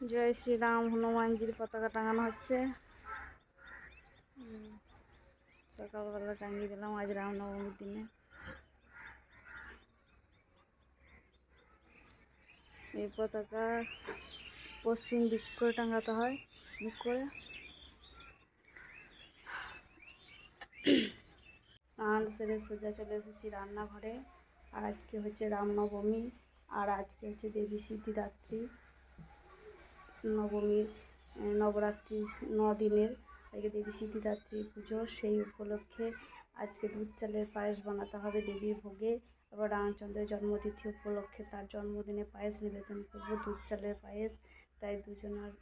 জয় শ্রীরাম, হনুমানজির পতাকা টাঙানো হচ্ছে। সকালবেলা টাঙিয়ে দিলাম আজ রামনবমীর দিনে। এই পতাকা পশ্চিম দিক করে টাঙাতে হয় দিক করে। স্নান সেরে সোজা চলে এসেছি রান্নাঘরে। আর আজকে হচ্ছে রামনবমী আর আজকে হচ্ছে দেবী সিদ্ধিদাত্রী। নবমীর নবরাত্রি ন দিনের আজকে দেবী সিদ্ধিদাত্রী পুজো, সেই উপলক্ষে আজকে দুধ চালের পায়েস বানাতে হবে দেবীর ভোগে। আবার রামচন্দ্রের জন্মতিথি উপলক্ষে তার জন্মদিনে পায়েস নিবেদন করব, দুধ চালের পায়েস। তাই দুজনের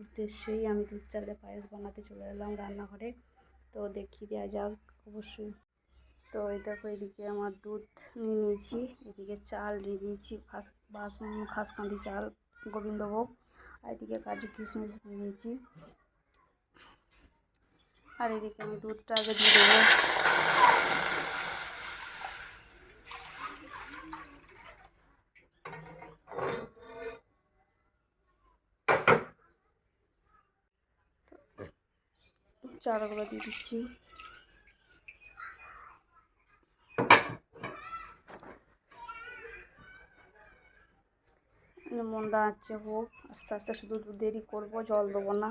উদ্দেশ্যেই আমি দুধ চালের পায়েস বানাতে চলে এলাম রান্নাঘরে। তো দেখিয়ে দেওয়া যাক অবশ্যই। তো এই দেখো, এদিকে আমার দুধ নিয়ে নিয়েছি, এদিকে চাল নিয়ে নিয়েছি, খাস বাস খাসকান্দি চাল, গোবিন্দভোগ। এদিকে কাজু কিশমিশ নিয়ে নিয়েছি আর এদিকে আমি দুধটা আগে দিয়ে দেবো। চালগুলো দিয়ে দিচ্ছি। মন্দা আছে, হোক। আস্তে আস্তে শুধু দেরি করব, জল দেবো না।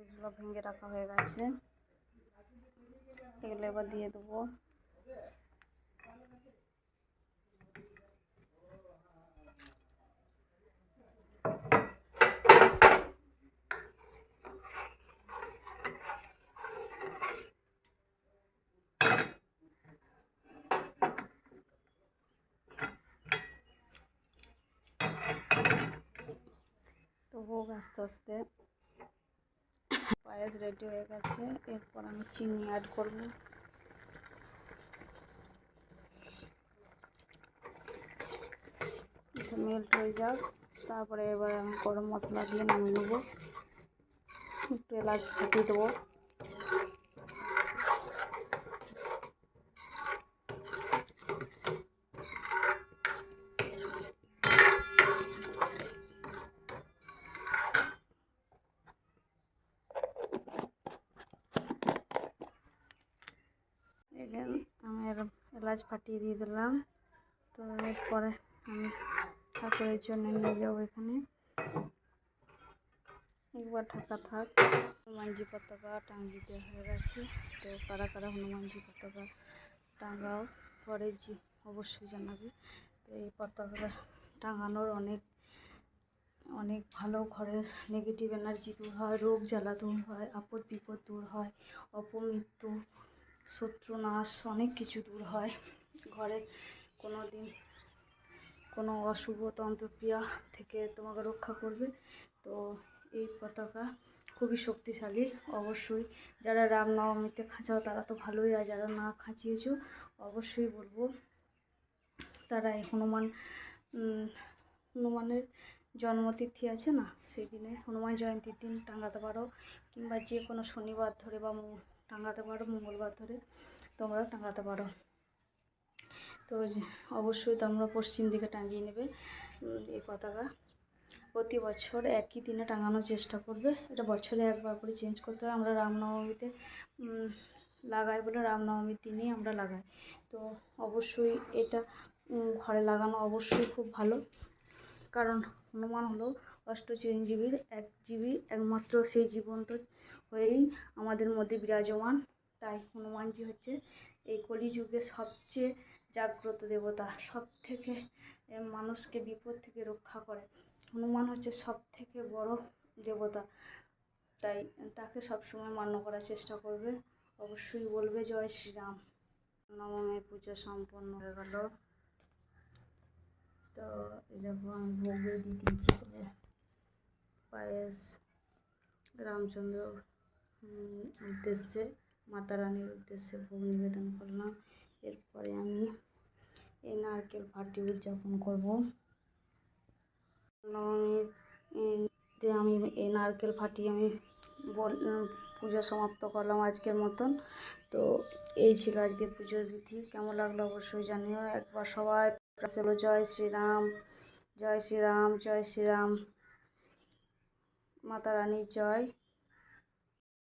এগুলো ভেঙে রাখা হয়ে গেছে। এগুলো এবার দিয়ে দেবো। হোক আস্তে আস্তে। পায়েস রেডি হয়ে গেছে। এরপর আমি চিনি অ্যাড করব। মেল্ট হয়ে যাক। তারপরে এবার আমি গরম মশলা দিয়ে নামিয়ে নেব। একটু এলাচ ফুটিয়ে দেবো এখানে আমি এলাচ ফাটিয়ে দিয়ে দিলাম। তো এরপরে আমি ঠাকুরের জন্য নিয়ে যাব এখানে। একবার ঢাকা থাক। হনুমানজি পতাকা দেওয়া হয়ে গেছে। তো কারা কারা হনুমানজি পতাকা টাঙাও, পরে জি, অবশ্যই জানাবে। তো এই পতাকা টাঙানোর অনেক অনেক ভালো ঘরের নেগেটিভ এনার্জি দূর হয়, রোগ জ্বালা দূর হয় আপদ বিপদ দূর হয়, অপমৃত্যু শত্রু নাশ অনেক কিছু দূর হয়। ঘরে কোনো দিন কোনো অশুভ তন্ত্রক্রিয়া থেকে তোমাকে রক্ষা করবে। তো এই পতাকা খুবই শক্তিশালী, অবশ্যই। যারা রামনবমীতে খাঁচাও, তারা তো ভালোই আর যারা না খাঁচিয়েছ, অবশ্যই বলব, তারা এই হনুমান হনুমানের জন্মতিথি আছে না? সেই দিনে হনুমান জয়ন্তীর দিন টাঙাতে পারো। কিংবা যে কোনো শনিবার ধরে বা টাঙাতে পারো, মঙ্গলবার ধরে তোমরা টাঙাতে পারো। তো অবশ্যই তোমরা পশ্চিম দিকে টাঙিয়ে নেবে। এই পতাকা। প্রতি বছর একই দিনে টাঙানোর চেষ্টা করবে। এটা বছরে একবার করে চেঞ্জ করতে হয়। আমরা রামনবমীতে লাগাই বলে রামনবমীর দিনেই আমরা লাগাই। তো অবশ্যই এটা ঘরে লাগানো অবশ্যই খুব ভালো। কারণ হনুমান হলো অষ্ট চিরঞ্জীবীর এক জীবী, একমাত্র সেই জীবন্ত হয়েই আমাদের মধ্যে বিরাজমান। তাই হনুমানজি হচ্ছে এই কলিযুগে সবচেয়ে জাগ্রত দেবতা সব থেকে মানুষকে বিপদ থেকে রক্ষা করে। হনুমান হচ্ছে সব থেকে বড় দেবতা, তাই তাকে সবসময় মান্য করার চেষ্টা করবে। অবশ্যই বলবে, জয় শ্রীরাম। নবমীর পুজো সম্পন্ন হয়ে গেল। তো এরকম ভোগে দিয়ে বলে পায়েস, রামচন্দ্র উদ্দেশ্যে, মাতা রানীর উদ্দেশ্যে ভোগ নিবেদন করলাম। এরপরে আমি এই নারকেল পার্টি উদযাপন করব। নবমীর আমি এই নারকেল ফাটি আমি বল পুজো সমাপ্ত করলাম আজকের মতন। তো এই ছিল আজকের পুজোর বিধি। কেমন লাগল অবশ্যই জানিও। একবার সবাই, জয় শ্রীরাম জয় শ্রীরাম জয় শ্রীরাম মাতা রানীর জয়।